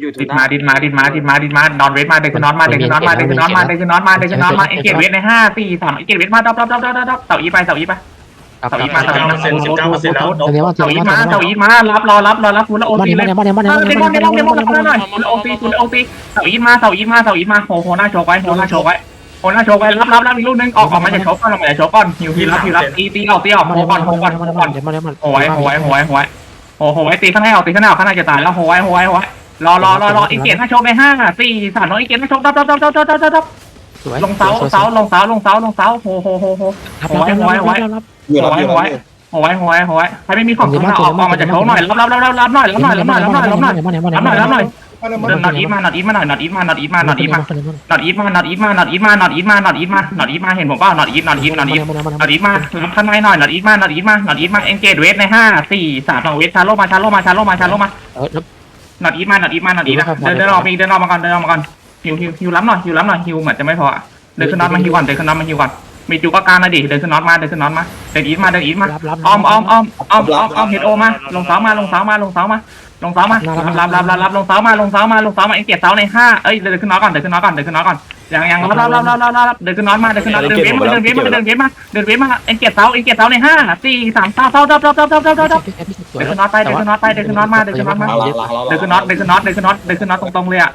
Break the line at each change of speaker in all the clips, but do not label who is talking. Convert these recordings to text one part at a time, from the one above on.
อยู่
ดิดมาดิดมาดิดมาดิดมาดิดมานอนเวทมาเด็กนอนมาเด็กนอนมาเด็กนอนมาเด็กนอนมาเด็กนอนมาเอ็งเกตเวทในห้าสี่สามเอ็งเกตเวทมาดับดับดับดับดับเสาอีไปเสาอีไป
ครับ
เสาอีมาเสาอีมา
เปอร์เซ็นต์สิบเก้าเปอร์เซ็นต์แล้ว
เดี๋ยวว่า
เสาอีมาเสาอีมารับรอรับรอรับคุณแล้วโอ
มา
ซี
เดี๋ยว
เล
มายเดี๋ยวมาเดี๋ยวมาเดี๋ยวมา
เด
เดี๋ยว
มอนเดมอนเดมอนเดมอนหน่อยคุณโอซีคุณโอซีเสาอีมาเสาอีมาเสาอีมาโหโหหน้าโชกไว้โหหน้าโชกไว้โหหน้าโชกไว้รับรับรับอีกลูกนึงออกออกมาจากโชกก่อนออกมาจากโชกก่อนฮิวฮิวรับฮิวรับตีตีออกตีออก
มา
โห
เดี๋ยว
ก่
มา
อนโหก่อนโหก่อน
เดี๋ยวมาเดี๋ยวมา
โหไว้โหไว้โหไว้โหไว้โหโหไว้ตีข้างในออกตีข้างในออกข้างในจะตายแล้วโหไว้โหไว้โหไว้ รอรอรอรออีกเกียร์หน้าโชกในห้าสี่สามน้องอีกเกียร์หน้าโชกดับดับดับดับดับดับดับ
สวย
ลงเสาเสาลงเสาลงเสาลงเสาโหโหโหโห
รับรับรับรับรับ
อยู่รับอยู่รับอยู่
โหไว้โหไว้โหไว้ใครไม่มีของข้างหน้าออกออกมาจากโชกหน่อยรับรับรับรับรับหน่อยรับหน่อยรับหน่อยรับหน่อยรับหน่อยรับหน่อย
มาเดี๋ยวมา
รับหน่อยรับหน่อย
มาเลยมา
เดินนอตอีทมานอตอีทมาหน่อยนอตอีทมานอตอีทมานอตอีทมานอตอีทมานอตอีทมานอตอีทมานอตอีทมานอตอีทมานอตอีทมาเห็นผมเปล่านอตอีทนอตอีทนอตอีทนอตอีทมารับข้างในหน่อยนอตอีทมานอตอีทมานอตอีทมาเอ็นเกตเวสในห้าสี่สามสองเวสชาโลมาชาโลมาชาโลมาชาโลมา
เออ
นอตอีทมานอตอีทมานอตอีทเดินเดินออกมีเดินออกมาก่อนเดินออกมาก่อนฮิวฮิวฮิวล้ำหน่อยฮิวล้ำหน่อยฮิวเหมือนจะไม่พอเดินขึ้นน็อตมาฮิวก่อนเดินขึ้นน็อตมาฮิวก่อนมีจูก็การนะดิเดินขึ้นน็อตมาเดินขึ้นน็อตมาเดินอีทมาเดินอีทมา
รับรับ
อ้อมอ้อมอ้อมอ้อมอ้อมอ้อมเฮดโอมาลงเสามาลงเสามาลงเสามาลงเสามารับรับรับรับรับลงเสามาลงเสามาลงเสามาเอ็งเกียร์เสาในห้าเอ้ยเดินขึ้นน็อตก่อนเดินขึ้นน็อตก่อนเดินขึ้นน็อตก่อน ยังยังรับรับรับรับรับรับเดินขึ้นน็อตมาเดินขึ้นน็อตเดินเวทมาเดินเวทมาเดินเวทมาเดินเวทมาเอ็งเกียร์เสาเอ็งเกียร์เสาในห้าสี่สามเสาเสาเสาเสาเสาเสาเสาเสาเดินขึ้นน็อตไปเดินขึ้นน็อตไปเดินขึ้นน็อตมาเดินขึ้นน็อตมา
เอาหลังหลังหลัง
เดินขึ้นน็อตเดินขึ้นน็อตเดินขึ้นน็อตเดินขึ้นน็อตตรงๆเลยอะ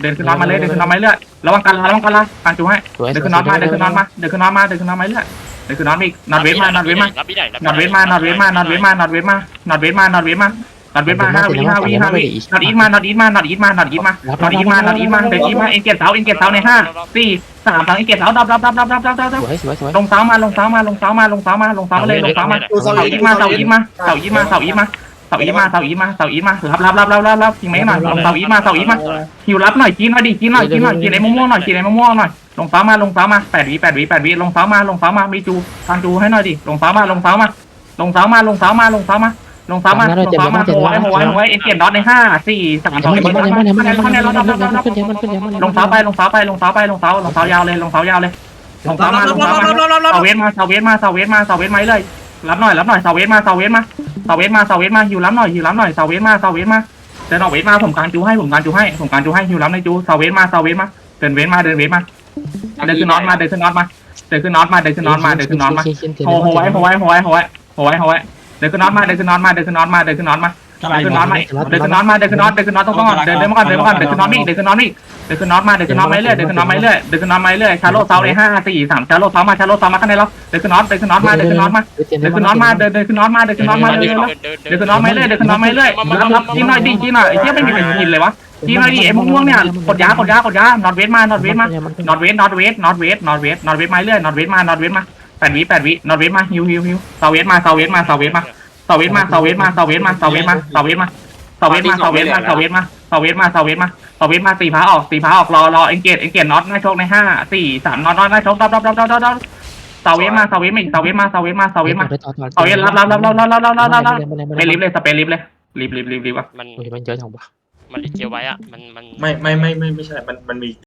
เดินขึ้นน็อตมาเลยเดินขึ้นน็อตมาเรื่อยระวังกันระวังกันละการจูให้เดินขึ้นน็อตมาเดินขึ้นน็อตมาเดินขึ้นน็อตมาเดินขึ้นน็อตมาเรื่อยเดินขึ้นน็อตอีกน็อตเวทมานอตเวทมา
รับพี่ใหญ่
นอตเวทมานอตเวทมานอตเวทมานอตเวทมานอตเวทมานอตเวทมานัดเว้นมาห้าวิห้าวิห้าวินอดอีทมานอดอีทมานอดอีทมานอดอีทมานอดอีทมานอดอีทมาเป็นอีทมาเอ็นเกียร์เสาเอ็นเกียร์เสาในห้าสี่สามทางเอ็นเกียร์เสาดับดับดับดับดับดับดับลงเสามาลงเสามาลงเสามาลงเสามาลงเสาเลยลงเสามาเสาอีทมาเสาอีทมาเสาอีทมาเสาอีทมาเสาอีมาเสาอีมาเสาอีมารับรับรับรับรับรับจริงไหมหน่อยลงเสาอีมาเสาอีมาหิวรับหน่อยกินหน่อยดิกินหน่อยกินหน่อยกินไอ้ม่วงหน่อยกินไอ้ม่วงหน่อยลงเสามาลงเสามาแปดวิแปดวิแปดวิลงเสามาลงเสามามีจูทางจูให้หน่อยดิลงเสามาลงเสามาลงเสามาลงเสามาลงเสามา ลงเสามาลงเสามาโหไว้โหไว้โหไว้เอ็นเกียร์น็อตในห้าสี่สามสอง
มา
เอ็น
เดี๋ยวมาเดี๋ยวมาเดี๋ยวมาเดี๋ยวมา
เข้า
เดี๋
ใน
ยว
รถ
ขึ้นเดี๋ยวมันขึ้นเดี๋ยวมันขึ้นเดี๋ยวมัน
ลงเสาไปลงเสาไปลงเสาไปลงเสาลงเสายาวเลยลงเสายาวเลยลงเสามาลงเสามาเสาเวทมาเสาเวทมาเสาเวทมาเสาเวทมาเลยรับหน่อยรับหน่อยเสาเวทมาเสาเวทมาเสาเวทมาเสาเวทมาหิวรับหน่อยหิวรับหน่อยเสาเวทมาเสาเวทมาเดินออกเวทมาผมการจูให้ผมการจูให้ผมการจูให้หิวรับในจูเสาเวทมาเสาเวทมาเดินเวทมาเดินเวทมาเดินขึ้นน็อตมาเดินขึ้นน็อตมาเดินขึ้นน็อตมาเดินขึ้นน็อตมาเดินขึ้นน็อตมาโหโหไว้โหไว้โหไว้โหไว้โหไว้โหไว้ เดินขึ้นน็อตมาเดินขึ้นน็อตมาเดินขึ้นน็อตมาเดินขึ้นน็อตมาเดินขึ้นน็อตมาเดินขึ้นน็อตมาเดินขึ้นน็อตเดินขึ้นน็อตต้องต้องก่อนเดินเดินมาก่อนเดินมาก่อนเดินขึ้นน็อตนี่เดินขึ้นน็อตนี่เดินขึ้นน็อตมาเดินขึ้นน็อตมาเรื่อยเดินขึ้นน็อตมาเรื่อยเดินขึ้นน็อตมาเรื่อยชาโลเซาในห้าสี่สามชาโลเซามาชาโลเซามาข้างในเราเดินขึ้นน็อตเดินขึ้นน็อตมาเดินขึ้นน็อตมาเดินขึ้นน็อตมาเดินเดินขึ้นน็อตมาเดินขึ้นน็อตมาเรื่อยเดินขึ้นน็อตมาเรื่อยเดินขึ้นน็อตมาเรื่อยรับรับจีหน่อยดิจีหน่อยไอ้เจี๊ยไม่มีใครกินเลยวะจีหน่อยดิไอ้ม่วงเนี่ยกดยากดยากดยานอตเวทมานอตเวทมานอตเวสนอตเวสนอตเวสนอตเวสนอตเวสมาเรื่อยนอตเวสมานอตเวสมา แปดวิแปดวินอตเวสมาฮิวฮิวฮิวเสาเวสมาเสาเวสมาเสาเวสมาเสาเวสมาเสาเวสมาเสาเวสมาเสาเวสมาเสาเวสมาเสาเวสมาเสาเวสมาเสาเวสมาเสาเวสมาเสาเวสมาเสาเวสมาตีพาออกตีพาออกรอรอเอ็นเกตเอ็นเกตน็อตหน้าชกในห้าสี่สามน็อตน็อตหน้าชกดับดับดับดับดับดับเสาเวสมาเสาเวสมาเสาเวสมาเสาเวสมาเสาเวสมาเสาเวสรับรับรับรับรับรับรับรับรับไปลิฟเลยสเปรลิฟเลยลิฟลิฟลิฟลิฟอะ
มัน
มันเจอของปะ
มันเจียวไว้อะมันมัน
ไม่ไม่ไม่ไม่ไม่ใช่ มันมันมี